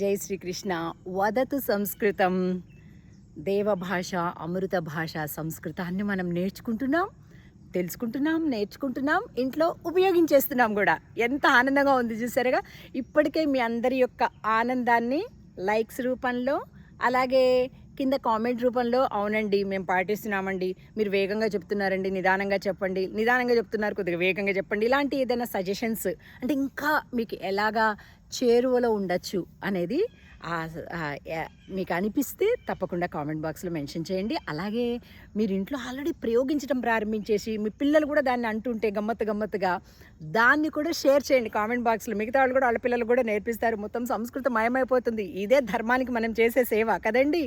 జై శ్రీకృష్ణ. వదతు సంస్కృతం. దేవభాష అమృత భాష సంస్కృతాన్ని మనం నేర్చుకుంటున్నాం తెలుసుకుంటున్నాం నేర్చుకుంటున్నాం ఇంట్లో ఉపయోగించేస్తున్నాం కూడా. ఎంత ఆనందంగా ఉంది చూసారుగా? ఇప్పటికే మీ అందరి యొక్క ఆనందాన్ని లైక్స్ రూపంలో అలాగే కింద కామెంట్ రూపంలో అవునండి మేము పాటిస్తున్నామండి మీరు వేగంగా చెప్తున్నారండి నిదానంగా చెప్పండి నిదానంగా చెప్తున్నారు కొద్దిగా వేగంగా చెప్పండి ఇలాంటి ఏదైనా సజెషన్స్ అంటే ఇంకా మీకు ఎలాగా చేరువలో ఉండొచ్చు అనేది మీకు అనిపిస్తే తప్పకుండా కామెంట్ బాక్స్లో మెన్షన్ చేయండి. అలాగే మీరు ఇంట్లో ఆల్రెడీ ప్రయోగించడం ప్రారంభించేసి మీ పిల్లలు కూడా దాన్ని అంటుంటే గమ్మత్తు గమ్మత్తుగా దాన్ని కూడా షేర్ చేయండి. కామెంట్ బాక్స్లో మిగతా వాళ్ళు కూడా వాళ్ళ పిల్లలు కూడా నేర్పిస్తారు. మొత్తం సంస్కృతం మయమైపోతుంది. ఇదే ధర్మానికి మనం చేసే సేవ కదండి?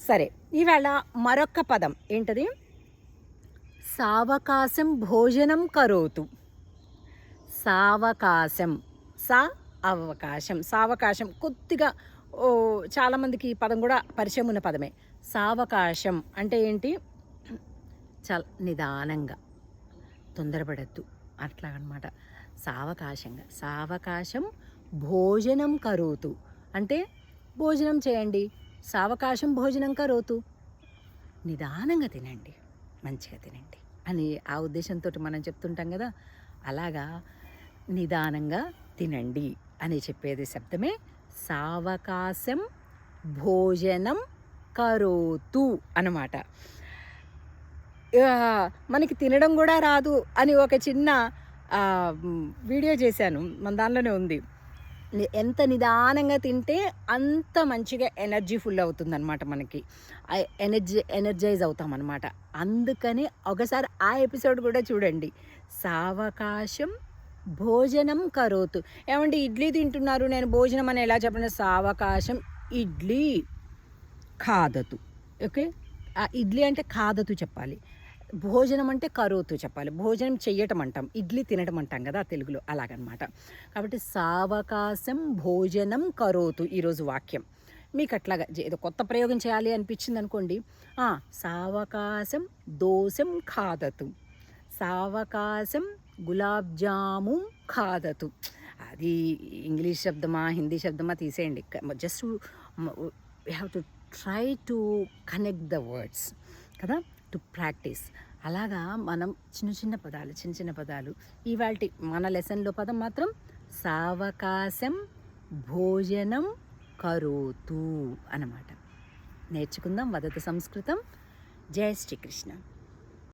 సరే ఈవేళ మరొక పదం. ఏంటది? సావకాశం భోజనం కరోతు. సావకాశం. సా అవకాశం. సావకాశం. కొద్దిగా చాలామందికి ఈ పదం కూడా పరిచయం ఉన్న పదమే. సావకాశం అంటే ఏంటి? చాలా నిదానంగా. తొందరపడద్దు. అట్లాగనమాట. సావకాశంగా. సావకాశం భోజనం కరోతు. అంటే భోజనం చేయండి. సావకాశం భోజనం కరోతు. నిదానంగా తినండి మంచిగా తినండి అని ఆ ఉద్దేశంతో మనం చెప్తుంటాం కదా అలాగా నిదానంగా తినండి అని చెప్పేది శబ్దమే సావకాశం భోజనం కరోతు అన్నమాట. మనకి తినడం కూడా రాదు అని ఒక చిన్న వీడియో చేశాను మన దానిలోనే ఉంది. ఎంత నిదానంగా తింటే అంత మంచిగా ఎనర్జీ ఫుల్ అవుతుందన్నమాట మనకి. ఎనర్జీ ఎనర్జైజ్ అవుతామన్నమాట. అందుకని ఒకసారి ఆ ఎపిసోడ్ కూడా చూడండి. సావకాశం భోజనం కరోతు. ఏమంటే ఇడ్లీ తింటున్నారు నేను భోజనం అని ఎలా చెప్పండి సావకాశం ఇడ్లీ ఖాదతు. ఓకే? ఆ ఇడ్లీ అంటే ఖాదతు చెప్పాలి. భోజనం అంటే కరోతు చెప్పాలి. భోజనం చెయ్యటం అంటాం ఇడ్లీ తినడం అంటాం కదా తెలుగులో అలాగనమాట. కాబట్టి సావకాశం భోజనం కరోతు ఈరోజు వాక్యం. మీకు అట్లాగా ఏదో కొత్త ప్రయోగం చేయాలి అనిపించింది అనుకోండి సావకాశం దోశం ఖాదతు. సావకాశం గులాబ్ జాము ఖాదతు. అది ఇంగ్లీష్ శబ్దమా హిందీ శబ్దమా తీసేయండి. Just we have to try to connect the words. కదా? To practice. అలాగా మనం చిన్న చిన్న పదాలు చిన్న చిన్న పదాలు. ఇవాళ మన లెసన్లో పదం మాత్రం సావకాశం భోజనం కరోతు అన్నమాట. నేర్చుకుందాం వదత సంస్కృతం. జయ శ్రీకృష్ణ.